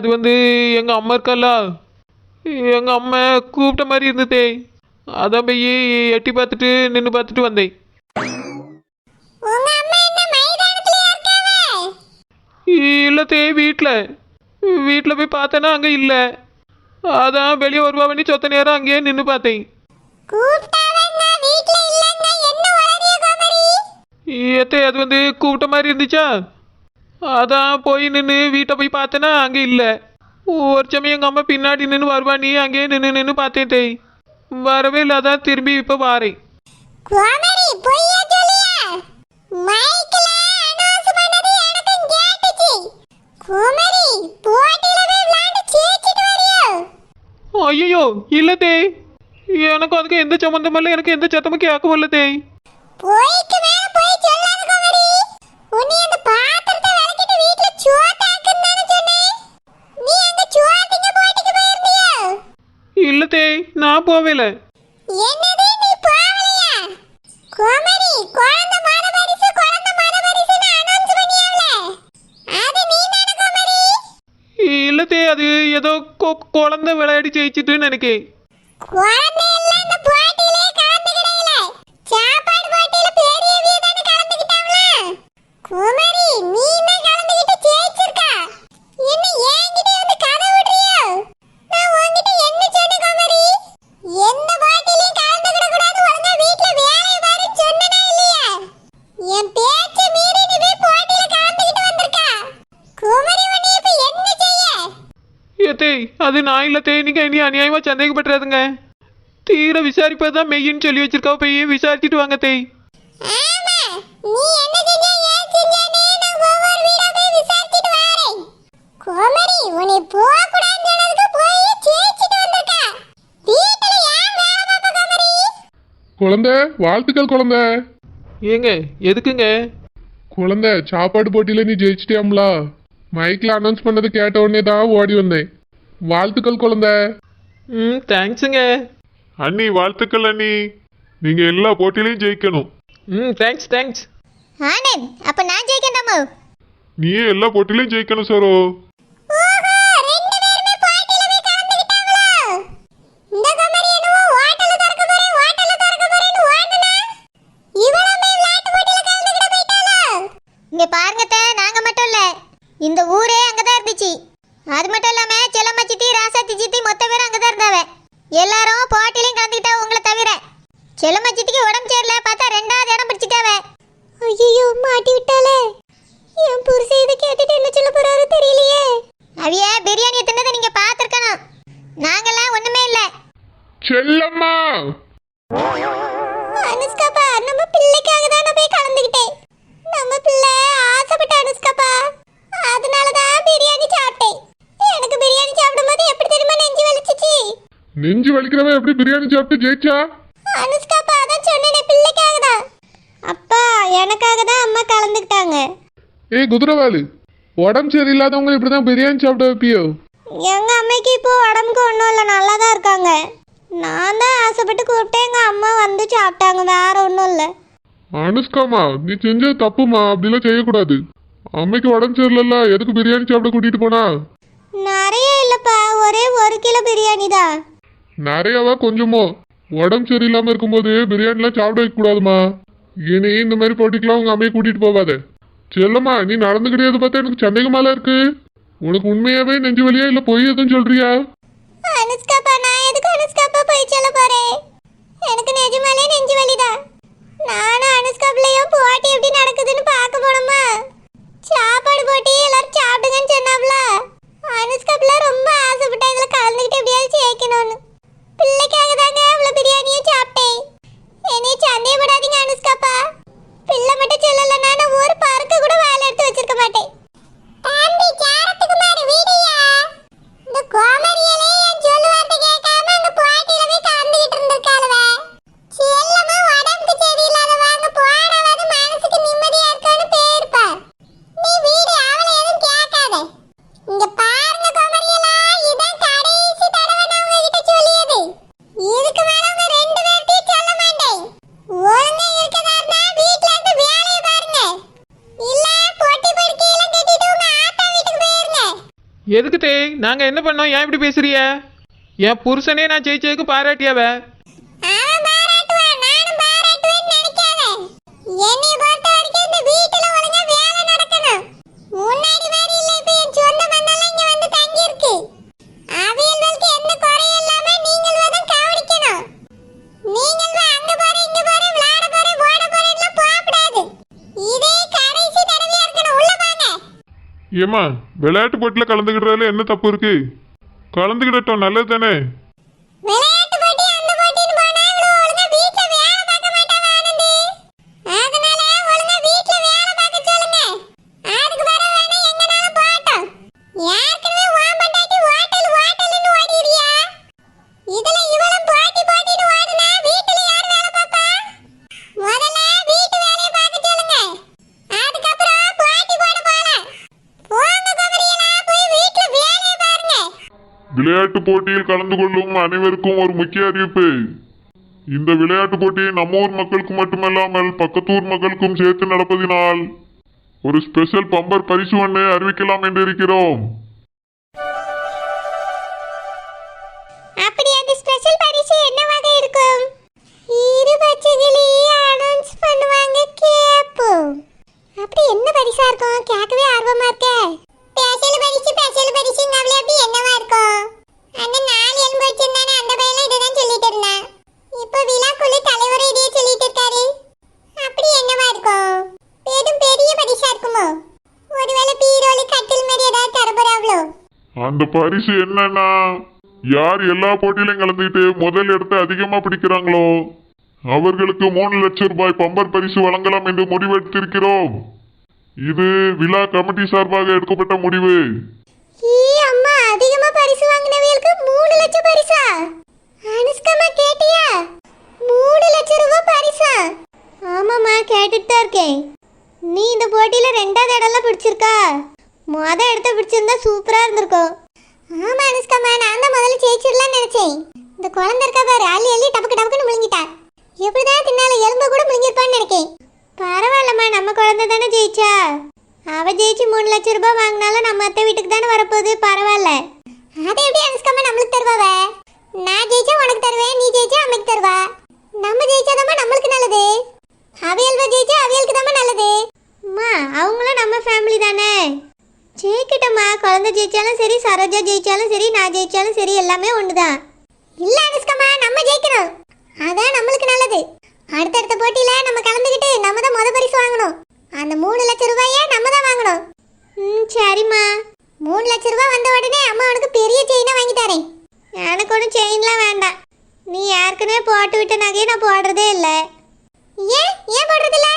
அது வந்து எங்கள் அம்மா இருக்கல்ல எங்கள் அம்மா கூப்பிட்ட மாதிரி இருந்ததே. அதான் போய் எட்டி பார்த்துட்டு நின்று பார்த்துட்டு வந்தேன். உங்க அம்மா என்ன மைதானத்திலயா இருக்காவ? இல்லை தே வீட்டில் வீட்டில் போய் பார்த்தேன்னா அங்கே இல்லை. அதான் வெளியே வருவாவனி சொத்த நேரம் அங்கேயே நின்று பார்த்தேன். ஏத்தே அது வந்து கூப்பிட்ட மாதிரி இருந்துச்சா? அதான் போய் நின்று வீட்டை போய் பார்த்தேன்னா அங்கே இல்லை. ஒரு சமயம் எங்கள் அம்மா பின்னாடி நின்று வருவா நீ அங்கேயே நின்று நின்று பார்த்தேன் தேய் வரவே இல்லை அதான் திரும்பி இப்போ வாரேன். ஐயோ இல்லை தேய் எனக்கும் அதுக்கு எந்த சம்மந்தமும் இல்லை எனக்கு எந்த சத்தமும் கேட்கவும் இல்லை தேய் போய்க்கு மேல போய் சொல்லாத கோமரி. உன்னை அந்த பாத்திரத்தை தேய் நான் போவே இல்லை என்னது நீ போவலையா கோமரி குழந்தை மத பரிசு குழந்தை மத பரிசுன்னு அனௌன்ஸ் பண்ணியாவல? அது நீ தானே ஏதோ கொ- குழந்தை விளையாடி ஜெயிச்சிட்டுன்னு நினைக்கேன். குழந்தை எல்லாம் இந்த போட்டியிலே கலந்துக்கிடையில சாப்பாடு போட்டியில பெரியவிய தானே கலந்துக்கிட்டாவல குமரி நீ தான் கலந்துக்கிட்டு ஜெயிச்சிருக்கா என்ன என்கிட்ட வந்து கதை விடுறியோ நான் உன்கிட்ட என்ன சொன்னேன் குமரி எந்த போட்டியிலையும் கலந்துக்கிட கூடாது ஒழுங்கா வீட்ல வேலையை பாருன்னு சொன்னனா இல்லையா என் பேச்ச மீறி நீ போய் போட்டியில கலந்துக்கிட்டு வந்திருக்கா குமரி உன்னை இப்ப என்ன செய்ய ஏ தேய் அது நான் இல்லை தேய் நீங்கள் இனி அநியாயமாக சந்தேகப்பட்டுறாதுங்க. தீர விசாரிப்பது தான் மெய்யின்னு சொல்லி வச்சிருக்கா போய் விசாரிச்சுட்டு வாங்க தேய் குழந்தை வாழ்த்துக்கள் குழந்தை. ஏங்க எதுக்குங்க? குழந்தை சாப்பாடு போட்டியில நீ ஜெயிச்சிட்டியாம்ல? மைக்ல அனௌன்ஸ் பண்ணது கேட்ட உடனே தான் ஓடி வந்தேன். வாழ்த்துக்கள் குழந்தை. ம் தேங்க்ஸுங்க அண்ணி வாழ்த்துக்கள் அண்ணி. நீங்க எல்லா போட்டியிலையும் ஜெயிக்கணும். ம் தேங்க்ஸ் தேங்க்ஸ் ஆனந்த் அப்ப நான் ஜெயிக்கண்டாமோ நீயே எல்லா போட்டியிலையும் ஜெயிக்கணும் சரோ ஓஹோ ரெண்டு பேருமே போட்டியில போய் கலந்துக்கிட்டாங்களோ இந்த கோமரி என்னவோ ஹோட்டல்ல திறக்க போறேன் ஹோட்டல்ல திறக்க போறேன்னு ஓடுனா இவளுமே விளையாட்டு போட்டியில கலந்துக்கிட போயிட்டாளோ இங்க பாருங்க அத்தை, நாங்க மட்டும் இல்ல இந்த ஊரே அங்கதான் இருந்துச்சு அது மட்டும் இல்லாம செல்லம்மா சித்தி ராசாத்தி சித்தி மொத்த பேரும் அங்கதான் இருந்தாவ எல்லாரும் போட்டிலையும் கலந்துக்கிட்டா உங்களை தவிர செல்லம்மா சித்திக்கு உடம்பு சரியில்லை பார்த்தா ரெண்டாவது இடம் பிடிச்சிட்டாவ ஐயோ மாட்டி விட்டாளே என் புருஷன் இதை கேட்டுட்டு என்ன சொல்ல போறாரு தெரியலையே அவிய பிரியாணி தின்னதை நீங்க பார்த்துருக்கணும். நாங்கெல்லாம் ஒண்ணுமே இல்ல. செல்லம்மா! அனுஷ்காப்பா நம்ம பிள்ளைக்காக தான் நான் போய் கலந்துக்கிட்டேன். நம்ம பிள்ளை ஆசைப்பட்ட அனுஷ்காப்பா. அதனால தான் பிரியாணி சாப்பிட்டேன். எனக்கு பிரியாணி சாப்பிடும்போது எப்படி தெரியுமா நெஞ்சு வலிச்சிச்சு? நெஞ்சு வலிக்கிறவன் எப்படி பிரியாணி சாப்பிட்டு ஜெயிச்சா? அனுஷ்காப்பா அதான் சொன்னேனே பிள்ளைக்காக தான். அப்பா எனக்காக தான் அம்மா கலந்துக்கிட்டாங்க. ஏய் குதிரவாளு உடம்பு சரியில்லாதவங்க இப்படிதான் பிரியாணி சாப்பிட வைப்பியோ? எங்க அம்மைக்கு இப்போ உடம்புக்கு ஒன்றும் இல்லை நல்லா தான் இருக்காங்க. நான் தான் ஆசைப்பட்டு கூப்பிட்டேன் எங்கள் அம்மா வந்து சாப்பிட்டாங்க வேற ஒன்றும் இல்லை. அனுஷ்காமா நீ செஞ்சது தப்புமா? அப்படிலாம் செய்யக்கூடாது. அம்மைக்கு உடம்பு சரியில்லைல்ல எதுக்கு பிரியாணி சாப்பிட கூட்டிட்டு போனா? நிறைய இல்லைப்பா ஒரே ஒரு கிலோ பிரியாணி தான். நிறையவா கொஞ்சமோ? உடம்பு சரியில்லாம இருக்கும்போது பிரியாணிலாம் சாப்பிட வைக்க கூடாதுமா இனி இந்த மாதிரி போட்டிக்கெல்லாம் உங்க அம்மையை கூட்டிட்டு போவாத. செல்லம்மா நீ நடந்துக்கிட்டது பார்த்தா எனக்கு சந்தேகமால இருக்கு. உனக்கு உண்மையாவே நெஞ்சு வலியா இல்ல பொய் எதுவும் சொல்றியா? அனுஷ்காப்பா நான் எதுக்கு அனுஷ்காப்பா போய் சொல்ல போறேன்? எனக்கு நிஜமாலே நெஞ்சு வலிதான் நானும் அனுஷ்கா போட்டி எப்படி நடக்குதுன்னு பார்க்க போனோமா சாப்பாடு போட்டி எல்லாரும் சாப்பிடுங்கன்னு சொன்னாப்ல. அனுஷ்கா ரொம்ப ஆசைப்பட்டா இதுல கலந்துக்கிட்டு எப்படியாவது சேர்க்கணும்னு. பிள்ளைக்காக தாங்க அவ்வளோ பிரியாணியும் சாப்பிட்டேன். என்னைய சந்தேகப்படாதீங்க அனுஷ்காப்பா. பிள்ளை மட்டும் சொல்லலைன்னா நான் ஒரு பார்க்க கூட வேலை எடுத்து வச்சிருக்க மாட்டேன் தம்பி கேரத்துக்குமார் வீடியா இந்த கோமரியலே என் சொல்லுவார்த்தை கேட்காம அங்க போட்டியில போய் கலந்துகிட்டு இருந்திருக்காளுவ செல்லமா உடம்புக்கு சரியில்லாதவங்க போனாவது மனசுக்கு நிம்மதியா இருக்கான்னு பேருப்பா நீ வீடு அவளை எதுவும் எதுக்கு தேய் நாங்கள் என்ன பண்ணோம்? ஏன் இப்படி பேசுறிய என் புருஷனே நான் ஜெயிச்சதுக்கு பாராட்டியாவே? ஏம்மா விளையாட்டு போட்டியில் கலந்துக்கிட்டதுல என்ன தப்பு இருக்குது கலந்துக்கிடட்டும் நல்லது தானே விளையாட்டு போட்டி அந்த போட்டின்னு போனா இவ்வளவு ஒழுங்கா வீட்ல வேலை பார்க்க மாட்டாங்க ஆனந்தி அதனால ஒழுங்கா வீட்ல வேலை பார்க்க சொல்லுங்க அதுக்கு வர வேணா எங்கனாலும் போகட்டும் ஏற்கனவே வாம்பண்டாட்டி ஹோட்டல் ஹோட்டல்னு ஓடிறியா இதுல இவளும் போட்டி போட்டின்னு ஓடுனா வீட்டுல யார் வேலை பார்ப்பா முதல்ல வீட்டு வேலையை பார்க்க சொல்லுங்க அதுக்கப்புறம் போட்டி போட போலாம் போங்க குமரியலா போய் வீட்டுல வேலையை பாருங்க விளையாட்டு போட்டியில் கலந்து கொள்ளும் அனைவருக்கும் ஒரு முக்கிய அறிவிப்பு. இந்த விளையாட்டு போட்டி நம்ம ஊர் மக்களுக்கு மட்டுமல்லாமல் பக்கத்தூர் மக்களுக்கும் சேர்த்து நடப்பதினால் ஒரு ஸ்பெஷல் பம்பர் பரிசு ஒன்று அறிவிக்கலாம் என்று இருக்கிறோம். அந்த பரிசு என்னன்னா? யார் எல்லா போட்டியிலும் கலந்துக்கிட்டு முதல் இடத்தை அதிகமா பிடிக்கிறாங்களோ? அவர்களுக்கு மூணு லட்சம் ரூபாய் பம்பர் பரிசு வழங்கலாம் என்று முடிவெடுத்திருக்கிறோம். இது விழா கமிட்டி சார்பாக எடுக்கப்பட்ட முடிவு. அதிகமா பரிசு வாங்கினவங்களுக்கு மூணு லட்சம் பரிசா? அனுஷ்கம்மா கேட்டியா? மூணு லட்சம் ரூபாய் பரிசா? ஆமாம்மா கேட்டுட்டு தான் இருக்கேன். நீ இந்த போட்டியில ரெண்டாவது இடம்லாம் பிடிச்சிருக்கா? முத எடுத்து பிடிச்சிருந்தா சூப்பரா இருந்திருக்கும். ஆமா அனுஷ்கம்மா நான் தான் முதல்ல ஜெயிச்சிடலாம்னு நினைச்சேன். இந்த குழந்தை இருக்கா பாரு அள்ளி அள்ளி டபக்கு டபக்குன்னு முழுங்கிட்டா. எப்படிதான் தின்னால எலும்பு கூட முழுங்கிருப்பான்னு நினைக்கேன். பரவாயில்லம்மா நம்ம குழந்தை தானே ஜெயிச்சா? அவ ஜெயிச்சு மூணு லட்சம் ரூபாய் வாங்கினாலும் நம்ம அத்தை வீட்டுக்கு தானே வரப்போகுது. பரவாயில்ல அதை எப்படி அனுஷ்காம நம்மளுக்கு தருவாவ நான் ஜெயிச்சா உனக்கு தருவேன் நீ ஜெயிச்சா அம்மைக்கு தருவா நம்ம ஜெயிச்சாதாம்மா நம்மளுக்கு நல்லது அவியல்வ ஜெயிச்சா அவியலுக்கு தாம்மா நல்லது அம்மா அவங்களும் நம்ம ஃபேமிலி தானே ஜெயிக்கிட்டம்மா. குழந்தை ஜெயிச்சாலும் சரி சரோஜா ஜெயிச்சாலும் சரி நான் ஜெயிச்சாலும் சரி எல்லாமே ஒண்ணுதான். இல்ல அனுஷ்கம்மா நம்ம ஜெயிக்கணும். அதான் நம்மளுக்கு நல்லது. அடுத்தடுத்த போட்டியில நம்ம கலந்துக்கிட்டு நம்ம தான் முத பரிசு வாங்கணும். அந்த மூணு லட்சம் ரூபாயை நம்ம தான் வாங்கணும். ம் சரிம்மா. மூணு லட்சம் ரூபாய் வந்த உடனே அம்மா உனக்கு பெரிய செயினை வாங்கி தரேன். எனக்கு ஒன்றும் செயின்லாம் வேண்டாம். நீ ஏற்கனவே போட்டு விட்ட நகையை நான் போடுறதே இல்லை. ஏன்? ஏன் போடுறது இல்ல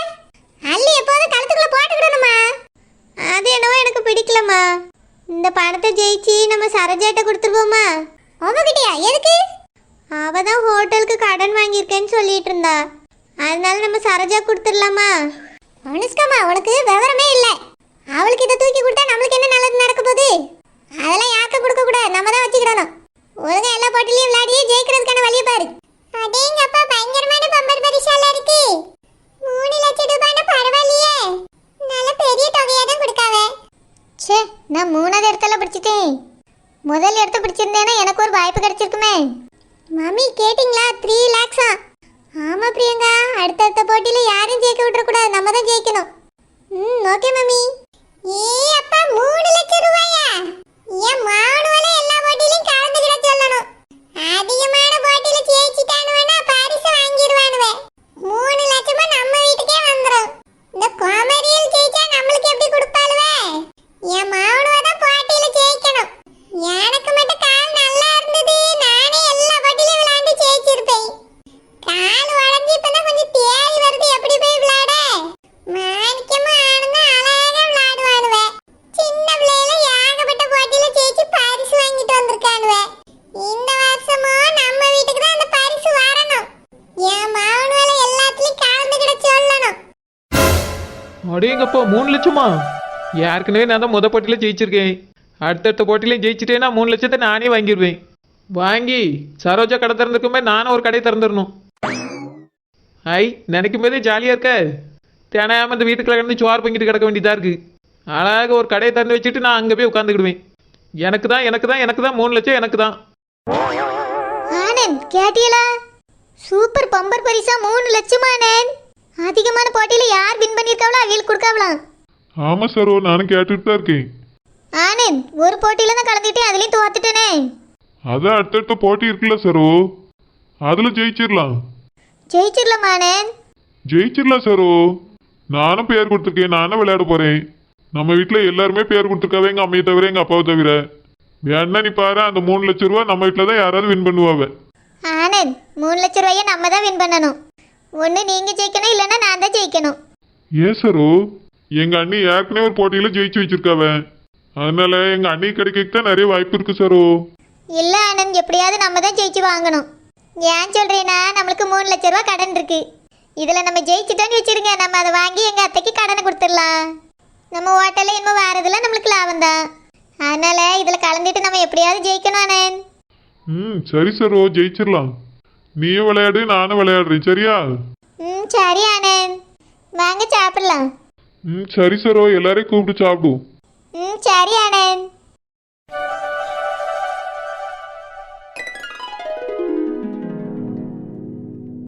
அள்ளி எப்போதும் கழுத்துக்குள்ள எனக்கு பிடிக்கலம்மா. இந்த பணத்தை ஜெயிச்சு நம்ம சரோஜாட்ட கொடுத்துருவோமா? அவகிட்டயா? எதுக்கு? அவ தான் ஹோட்டலுக்கு கடன் வாங்கியிருக்கேன்னு சொல்லிட்டு இருந்தா. அதனால நம்ம சரோஜா கொடுத்துடலாமா? அனுஷ்காமா உனக்கு விவரமே இல்லை அவளுக்கு இதை தூக்கி கொடுத்தா நம்மளுக்கு என்ன நல்லது நடக்க போகுது அதெல்லாம் யாக்க கொடுக்க கூடாது நம்ம தான் வச்சுக்கிடணும் ஒழுங்கா எல்லா போட்டிலையும் விளையாடி ஜெயிக்கிறதுக்கான வழியை பாரு அடேங்கப்பா பயங்கரமான பம்பர் பரிசால இருக்கு மூணு லட்சம் ரூபாய்னா பரவாயில்லையே நல்ல பெரிய தொகையா தான் கொடுக்காவ ச்சே நான் மூணாவது இடத்துல பிடிச்சிட்டேன் முதல் இடத்த பிடிச்சிருந்தேன்னா எனக்கு ஒரு வாய்ப்பு கிடைச்சிருக்குமே மம்மி கேட்டிங்களா? த்ரீ லேக்ஸா ஆமாம் பிரியங்கா. அடுத்தடுத்த போட்டியில் யாரும் ஜெயிக்க விட்டுறக்கூடாது. நம்ம தான் ஜெயிக்கணும். ம் ஓகே மம்மி. ஏ அப்பா மூணு லட்சம் ரூபாயா? என் மாவனுவல எல்லா போட்டியிலும் கலந்துக்கிட சொல்லணும். அதிகமான போட்டியில் ஜெயிச்சிட்டானுவனா பரிசு வாங்கிடுவானுவே மூணு லட்சமா நம்ம வீட்டுக்கே வந்துடும் இந்த கோம இந்த வருஷமும் நம்ம வீட்டுக்கு தான் அந்த பரிசு வரணும். என் மாவனுவேல எல்லாத்துலயும் கலந்துக்கிட சொல்லணும். அடேங்கப்பா மூணு லட்சமா? ஏற்கனவே நான் தான் முத போட்டியில ஜெயிச்சிருக்கேன். அடுத்தடுத்த போட்டிலையும் ஜெயிச்சிட்டேன்னா மூணு லட்சத்தை நானே வாங்கிடுவேன் வாங்கி சரோஜா கடை திறந்துருக்குமே நானும் ஒரு கடையை திறந்துடணும். ஐ நினைக்கும் போதே ஜாலியாக இருக்க. தினையாம இந்த வீட்டுக்குள்ள கிடந்து சோறு பங்கிட்டு கிடக்க வேண்டியதாக இருக்குது அழகாக ஒரு கடையை திறந்து வச்சுட்டு நான் அங்கே போய் உட்காந்துக்கிடுவேன் எனக்கு தான் எனக்கு தான் எனக்கு தான் மூணு லட்சம் எனக்கு தான். ஆனந்த் கேட்டியலா? சூப்பர் பம்பர் பரிசா மூணு லட்சமா ஆனந்த். அதிகமான போட்டியில யார் வின் பண்ணியிருக்காவளோ அவங்களுக்கு கொடுக்காவலாம் ஆமா சரோ நானும் கேட்டுட்டு தான் இருக்கேன். ஆனந்த் ஒரு போட்டியில தான் கலந்துக்கிட்டேன் அதுலயும் தோத்துட்டேனே. அதான் அடுத்தடுத்த போட்டி இருக்குல்ல சரோ. அதுல ஜெயிச்சிடலாம். ஜெயிச்சிடலாமா ஆனந்த்? ஜெயிச்சிடலாம் சரோ. நானும் பேர் கொடுத்துருக்கேன் நானும் விளையாட போறேன். நம்ம வீட்டில் எல்லாருமே பேர் கொடுத்துருக்காவே எங்கள் அம்மையை தவிர எங்கள் அப்பாவை தவிர. வேணா நீ பாரு அந்த மூணு லட்ச ரூபா நம்ம வீட்டில் தான் யாராவது வின் பண்ணுவாவ ஆனந்த் மூணு லட்ச ரூபாயை நம்ம தான் வின் பண்ணணும். ஒன்று நீங்க ஜெயிக்கணும் இல்லைன்னா நான் தான் ஜெயிக்கணும். ஏன் சரோ எங்கள் அண்ணி ஏற்கனவே ஒரு போட்டியில் ஜெயிச்சு வச்சிருக்காவ. அதனால எங்கள் அண்ணி கிடைக்க தான் நிறைய வாய்ப்பு இருக்கு சரோ. இல்லை ஆனந்த் எப்படியாவது நம்ம தான் ஜெயிச்சு வாங்கணும். ஏன் சொல்றேன்னா நம்மளுக்கு மூணு லட்ச ரூபா கடன் இருக்கு. இதில் நம்ம ஜெயிச்சிட்டோன்னு வச்சிருங்க. நம்ம அதை வாங்கி எங்கள் அத்தைக்கு கடனை கொடுத்துடலாம். நம்ம ஹோட்டலில் இன்னும் வாரதுல நம்மளுக்கு லாபம் தான். அதனால இதில் கலந்துட்டு நம்ம எப்படியாவது ஜெயிக்கணும் ஆனந்த் ம் சரி சரோ ஜெயிச்சிடலாம். நீயும் விளையாடு நானும் விளையாடுறேன் சரியா? ம் சரி ஆனந்த் வாங்க சாப்பிடலாம். ம் சரி சரோ எல்லாரையும் கூப்பிட்டு சாப்பிடுவோம் ம் சரி ஆனந்த்